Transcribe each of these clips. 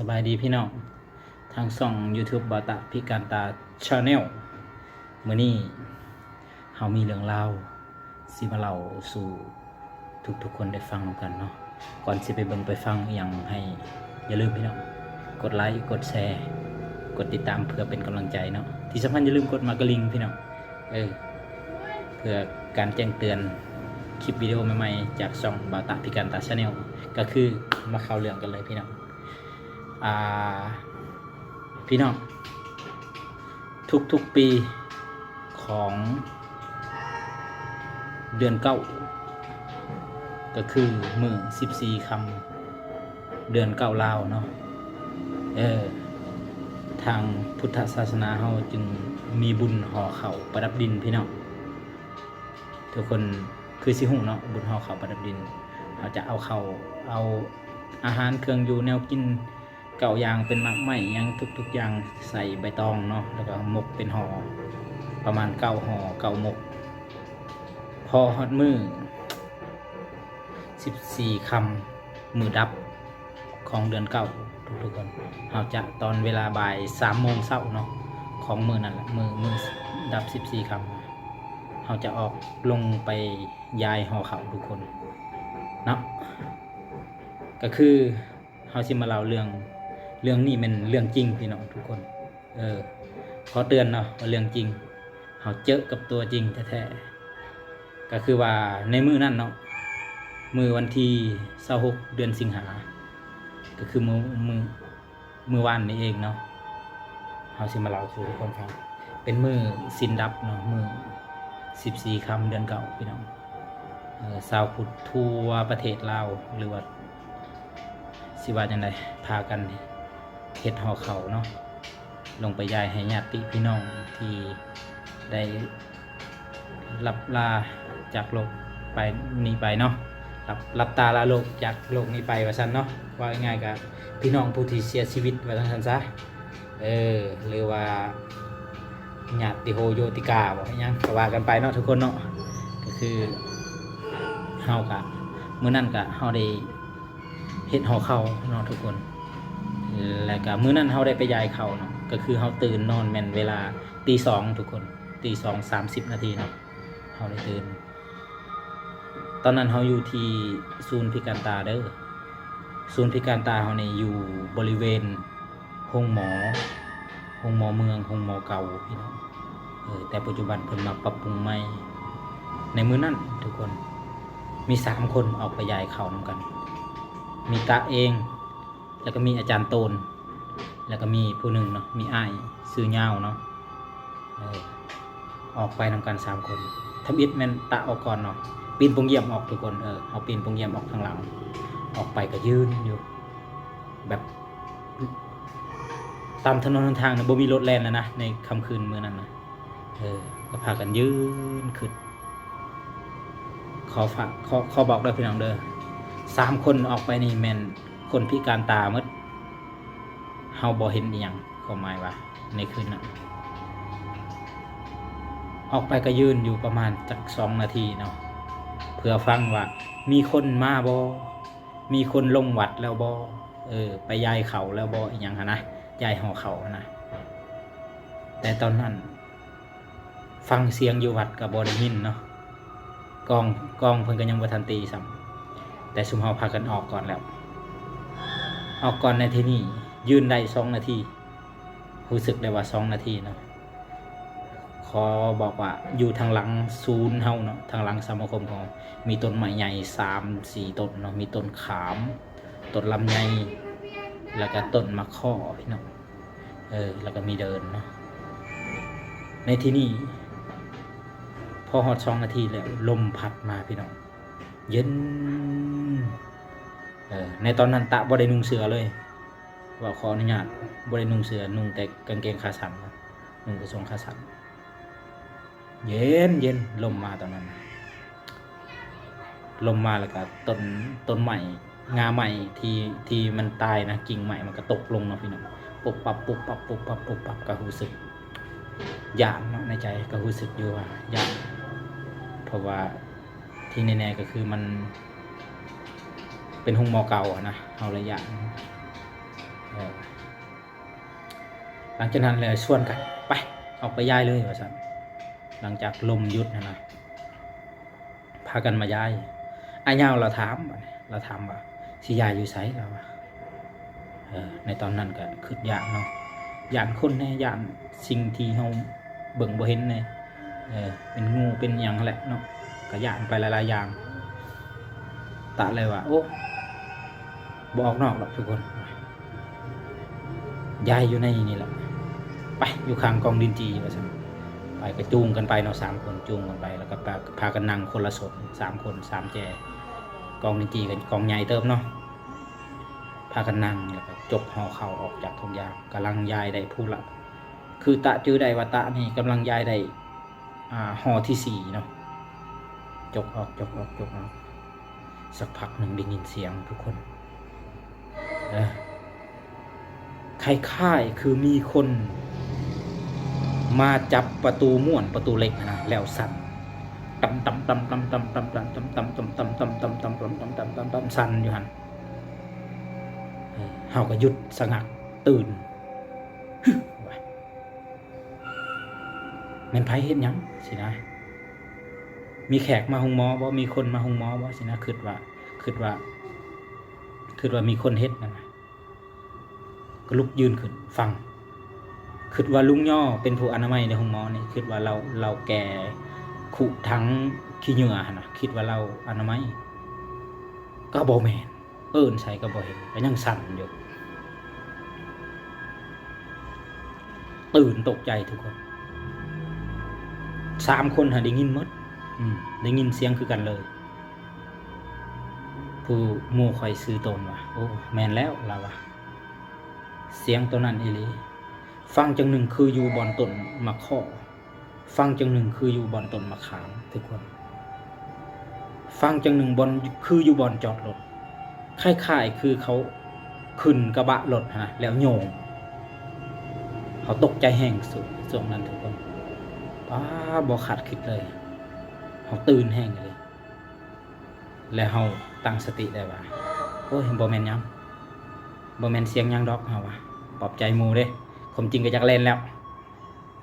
สบายดีพี่น้องทางช่อง YouTube บาตะพิการตาชาแนลมื้อนี้เฮามีเรื่องราสิมาเล่าสู่ทุกๆคนได้ฟังกันเนาะก่อนสิไปเบิ่งไปฟังอหยังให้อย่าลืมพี่น้องกดไลค์กดแชร์ กดติดตามเพื่อเป็นกำลังใจเนาะที่สำคัญอย่าลืมกดมากระลิงพี่น้องเออเพื่อการแจ้งเตือนคลิปวิดีโอใหม่ๆจากช่องบาตะพิการตาชาแนลก็คือมาเข้าเรื่องกันเลยพี่น้อง พี่น้องทุกๆปีของเดือนเก้าก็คือมือสิบสี่คำเดือนเก้าลาวเนาะเออทางพุทธศาสนาเราจึงมีบุญห่อเข่าประดับดินพี่น้องทุกคนคือสิหูเนาะบุญห่อเข่าประดับดิน เราจะเอาเข่าเอาอาหารเครื่องอยู่แนวกิน เก่ายางเป็นมักไหมยังทุกๆอย่างใส่ใบตองเนาะแล้วก็หมกเป็นห่อประมาณเก้าห่อเก้าหมก พอฮอดมือสิบสี่คำมือดับของเดือนเก้าทุกๆคนเราจะตอนเวลาบ่ายสามโมงเช้าเนาะของมือนั่นแหละมือมือดับสิบสี่คำเราจะออกลงไปยายห่อเขาทุกคนเนาะก็คือเราสิมาเล่าเรื่อง เรื่องนี้เป็นเรื่องจริงพี่น้องทุกคน เออ ขอเตือนเนาะว่าเรื่องจริงเขาเจอกับตัวจริงแท้ๆก็คือว่าในมือนั่นเนาะมือวันที่26เดือนสิงหา ก็คือมือมือมือวันนี้เองเนาะเขาสิมาเล่าสู่ทุกคนฟังเป็นมือสินดับเนาะมือ14คำเดือนเก่าพี่น้องเสาวพุทธทั่วประเทศลาวหรือว่าสิว่าจังไดพากัน เฮ็ดหอเขาเนาะลงไปยายให้ญาติพี่น้องที่ได้รับลาจากโลกไปนี้ไปเนาะรับรับตาลาโลกจากโลกนี้ไปว่าซั่นเนาะว่าง่ายๆกับพี่น้องผู้ที่เสียชีวิตว่าซั่นซะเออหรือว่าญาติโฮโยติกาบ่ยังก็ว่ากันไปเนาะทุกคนเนาะก็คือเฮากะมื้อนั้นกะเฮาได้เฮ็ดหอเข่าเนาะทุกคน แล้วก็มื้อนั้นเฮาได้ไปยายเข่าเนาะก็คือเฮาตื่นนอนแม่นเวลาตีสองทุกคนตีสองสามสิบนาทีเนาะเฮาได้ตื่น ตอนนั้นเฮาอยู่ที่ศูนย์พิการตาเด้อศูนย์พิการตาเฮานี่อยู่บริเวณห้องหมอห้องหมอเมืองห้องหมอเก่าพี่น้องเออแต่ปัจจุบันเพิ่นมาปรับปรุงใหม่ในมื้อนั้นทุกคนมีสามคนออกไปยายเข่านำกัน มีตาเอง แล้วก็มีอาจารย์โตน แล้วก็มีผู้หนึ่งเนาะมีไอ้ซื้อเงาเนาะออกไปทำกันสามคนทำอิดแมนตาออกก่อนเนาะปีนปงเยี่ยมออกทุกคนเออเอาปีนปงเยี่ยมออกข้างหลังออกไปก็ยืนอยู่ แบบตามถนนทางนะบ่มีรถแล่นแล้วนะในค่ำคืนเมื้อนั้นนะเออก็พากันยืนขึ้นขอฝากขอขอบอกด้วยพี่น้องเด้อสามคนออกไปนี่แมน คนพิการตาหมดเฮาบ่เห็นอีหยังความหมายว่า ในคืนนั้นออกไปก็ยืนอยู่ประมาณจักสองนาทีเนาะเพื่อฟังว่า มีคนมาบ่มีคนลงวัดแล้วบ่เออ ไปยายเขาแล้วบ่อีหยังนนะยายหอเขานะแต่ตอนนั้น ฟังเสียงอยู่วัดกับบ่ได้ยินเนาะกองกองเพิ่นก็ยังบ่ทันตีซ้ำแต่สุมเฮาพากันออกก่อนแล้ว ออกก่อนในที่นี่ยืนได้สองนาทีรู้สึกได้ว่าสองนาทีเนาะขอบอกว่าอยู่ทางหลังศูนย์เฮาเนาะทางหลังสมาคมของมีต้นไม้ใหญ่สามสี่ต้นเนาะมีต้นขามต้นลำไยแล้วก็ต้นมะข้อพี่น้องเออแล้วก็มีเดินเนาะในที่นี่พอหอดสองนาทีแล้วลมพัดมาพี่น้องเย็น เออในตอนนั้นตะบ่ได้นุ่งเสือเลยว่าขออนุญาตบ่ได้นุ่งเสือนุ่งแต่กางเกงขาสั้นนะนุ่งกระทรงขาสั้นเย็นเย็นลมมาตอนนั้น ลมมาแล้วก็ต้นต้นใหม่งาใหม่ที่ที่มันตายนะกิ่งใหม่มันก็ตกลงเนาะพี่น้องปุบปับปุบปับปุบปับปุบปับก็รู้สึกยานเนาะในใจก็รู้สึกอยู่ว่ายานเพราะว่าที่แน่ๆก็คือมัน เป็นห้องมอเก่าอะนะเอาระยะหลังจากนั้นเลยชวนกันไปออกไปย้ายเลยว่าสันหลังจากลมหยุดนะนะพากันมาย้ายไอ้เงาเราถามเราถามว่าสิยายอยู่ไสเราเออในตอนนั้นก็คืดยานเนาะยานคนแน่ยานสิ่งที่เราเบิ่งบ่เห็นแน่เออเป็นงูเป็นหยังแหละเนาะก็ยานไปหลายๆอย่างตะเลยว่าโอ้ บออกนอกหรอกทุกคนยายอยู่ในนี่แหละไปอยู่ข้างกองดินจีว่าซั่ไปก็จูงกันไปเนาะสามคนจูงกันไปแล้วก็พาพากันนั่งคนละศพสามคนสามแจกองดินจีกันกองใหญ่เติมเนาะพากันนั่งแล้วก็จบห่อเข่าออกจากทงยางกำลังยายได้พูดละ คือตะจื้อได้วตะนี่กำลังยายได้อ่าห่อที่สี่เนาะจกออกจกออกจกออกสักพักหนึ่งได้ยินเสียงทุกคน เออคล้ายๆคือมีคนมาจับประตูม่วนประตูเหล็กนะแล้วสั่นตำตำตำตำตำตำตำตำตำตำตำตำตำตำตำตำตำตำตำสั่นอยู่หันเฮาก็หยุดสงักตื่นฮึว่ะแม่นไผเฮ็ดหยังสินะ มีแขกมาหงหมอบ่มีคนมาหงหมอบ่สินะคิดว่าคิดว่า คิดว่ามีคนเฮ็ดนะก็ลุกยืนขึ้นฟังคิดว่าลุงย่อเป็นผู้อนามัยในห้องหมอนี่คิดว่าเราเราแก่ขุทั้งขี้เหงื่อนะคิดว่าเราอนามัยก็บอแมนเอิ้นใส่ก็บอเห็นก็ยังสั่นอยู่ตื่นตกใจทุกคนสามคนหาได้ยินมด อืมได้ยินเสียงคือกันเลย ผู้มู่คอยซื้อตนว่ะโอ้แมนแล้วเราว่ะ เสียงตัวนั้นอีลีฟังจังหนึ่งคืออยู่บอนตนมะข้อ ฟังจังหนึ่งคืออยู่บอนตนมะขามทุกคน ฟังจังหนึ่งบอนคืออยู่บอนจอดรถคล้ายๆคือเขาขึ้นกระบะรถนะแล้วโยง เขาตกใจแห้งสุดส่วงนั้นทุกคนป้าบอขาดคิดเลย เขาตื่นแห้งเลย แล้วเขาตั้งสติได้ว่าโอ้ยบอแมนยังบอแมนเสียงยังดอกเฮาวะปลอบใจหมูเด้ผมจริงก็จักแลนแล้ว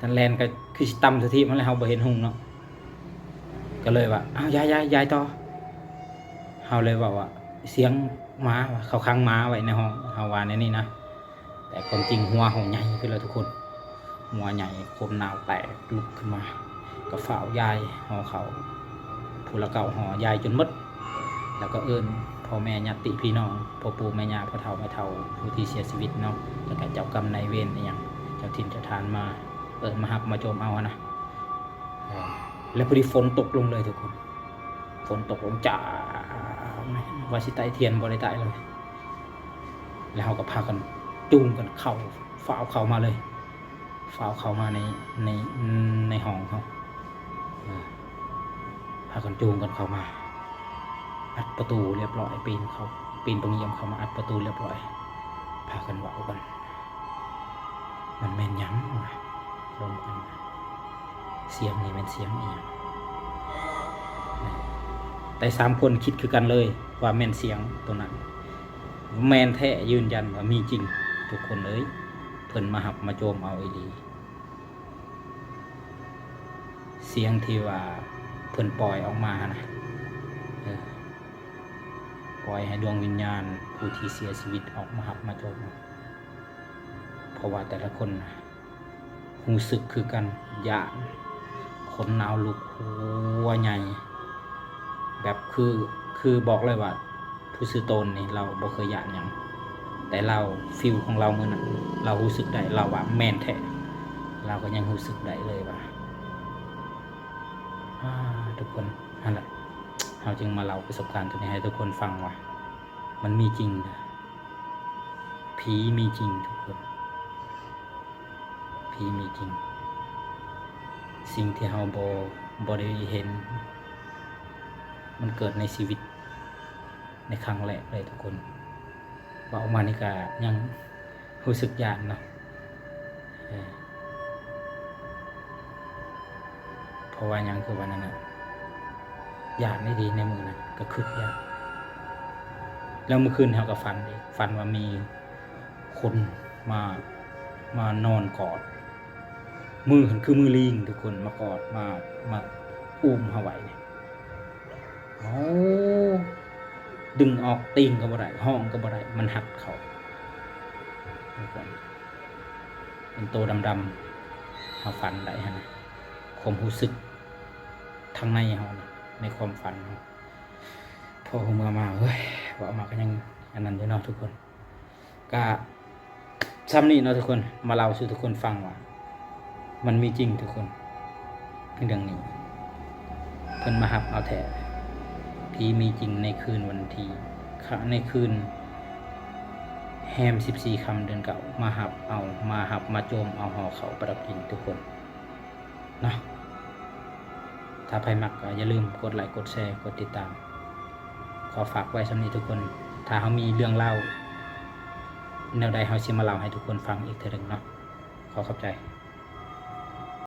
ท่านแล่นก็คือต่ำสถิมันเลยเฮาบ่เห็นหุงเนาะก็เลยว่าอ้าวยายยายยายต่อเฮาเลยว่าว่าเสียงหมาเขาค้างหมาไว้ในห้องเฮาว่าในนี่นะแต่ความจริงหัวเขาใหญ่ขึ้นแล้วทุกคน หัวใหญ่คนหนาวแตกลุกขึ้นมาก็ฝ่ายายห่อเขาผู้ละเก่าห่อยายจนมด แล้วก็เอิ้นพ่อแม่ญาติพี่น้องพ่อปู่แม่ย่าพ่อเฒ่าแม่เฒ่าผู้ที่เสียชีวิตเนาะแล้วก็เจ้ากรรมนายเวรอย่างเจ้าถิ่นเจ้าทานมาเอิ้นมาหับมาโจมเอาอะนะแล้วพอดีฝนตกลงเลยทุกคน ฝนตกลงจ้าวาสิไตเทียนบ่ได้ไตเลย แล้วเขาก็พากันจูงกันเข้าฝ้าเข้ามาเลยฝ้าเข้ามาในในในห้องเขาพากันจูงกันเข้ามา อัดประตูเรียบร้อยปีนเขาปีนตรงเยี่ยมเขามาอัดประตูเรียบร้อยพากันว่ากันมันแม่นยังวะลมกันเสียงนี่เป็นเสียงอีหยังแต่สามคนคิดคือกันเลย ว่าแม่นเสียงตัวนั้น แมนแท้ยืนยันว่ามีจริง ทุกคนเอ้ยเพิ่นมาหับมาโจมเอาไอีหลีเสียงที่ว่าเพิ่นปล่อยออกมานะ ปล่อยให้ดวงวิญญาณผู้ที่เสียชีวิตออกมาหับมาจมเพราะว่าแต่ละคนหูสึกคือกันยานคนหนาวลุกหัวใหญ่ แบบคือคือบอกเลยว่า ผู้ซื้อตนนี่เราบ่เคยยานหยังแต่เราฟิลของเราเมื่อนั้นเรารู้สึกได้เราว่าแมนแท้เราก็ยังรู้สึกได้เลยว่าทุกคนนั่นแหละ เราจึงมาเล่าประสบการณ์ตัวนี้ให้ทุกคนฟังว่ามันมีจริงนะผีมีจริงทุกคนผีมีจริง สิ่งที่เราบอบได้เห็น มันเกิดในชีวิต ในครั้งแรกเลยทุกคนว่าออกมานี่ก็ยังรู้สึกยานเนาะเพราะว่ายังคือวันนั้นนะ ยากได้ดีในมือนั้นก็คืดยากแล้วเมื่อคืนเขาก็ฝันอีกฝันว่ามีคนมามานอนกอด มือห็นคือมือลิงทุกคนมากอดมามาอุ้มเฮาไว้เนี่ยโอ้ดึงออกตีนก็บ่ได้ห้องก็บ่ได้มันหักเขาทุกคนเป็นตัวดำๆเฮาฝันได้ฮะนะความรู้สึกทางในเฮานะ ในความฝันพอเมื่อมาเฮ้ยว่ามาก็ยังอันนั้นอยู่เนาะทุกคนก็ซ้ำนี่เนาะทุกคนมาเล่าสู่ทุกคนฟังว่า มันมีจริงทุกคนเรื่องนี้เพิ่นมาหับเอาแท้ผีมีจริงในคืนวันที่ค่ะในคืนแฮมสิบสี่คำเดือนเก่ามาหับเอามาหับมาโจมเอาห่อเขาประดับกินทุกคนเนาะ ถ้าใครมักก็อย่าลืมกดไลค์กดแชร์กดติดตาม ขอฝากไว้สำนี้ทุกคน ถ้าเขามีเรื่องเล่าแนวใดเขาชิมาเล่าให้ทุกคนฟังอีกเทอหนึ่งเนาะขอขอบใจ